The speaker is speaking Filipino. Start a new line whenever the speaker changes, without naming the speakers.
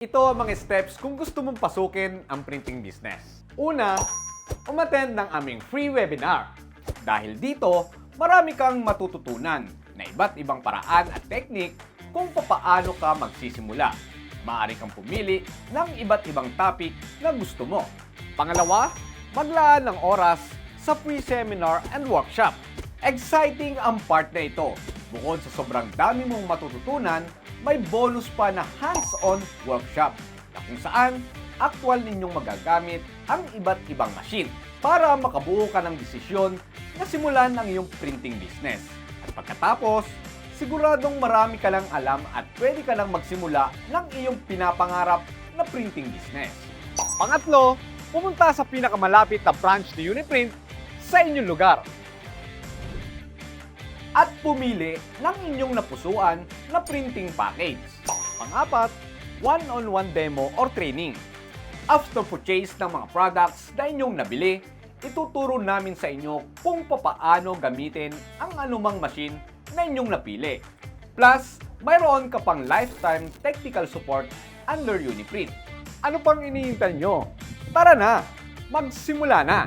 Ito ang mga steps kung gusto mong pasukin ang printing business. Una, umattend ng aming free webinar. Dahil dito, marami kang matututunan na iba't ibang paraan at teknik kung papaano ka magsisimula. Maaari kang pumili ng iba't ibang topic na gusto mo. Pangalawa, maglaan ng oras sa free seminar and workshop. Exciting ang part na ito. Bukod sa sobrang dami mong matututunan, may bonus pa na hands-on workshop na kung saan actual ninyong magagamit ang iba't ibang machine para makabuo ka ng desisyon na simulan ang iyong printing business. At pagkatapos, siguradong marami ka lang alam at pwede ka lang magsimula ng iyong pinapangarap na printing business. Pangatlo, pumunta sa pinakamalapit na branch ni Uniprint sa inyong lugar at pumili ng inyong napusuan na printing package. Pangapat, one-on-one demo or training. After purchase ng mga products na inyong nabili, ituturo namin sa inyo kung papaano gamitin ang anumang machine na inyong napili. Plus, mayroon ka pang lifetime technical support under Uniprint. Ano pang iniintay nyo? Tara na! Magsimula na!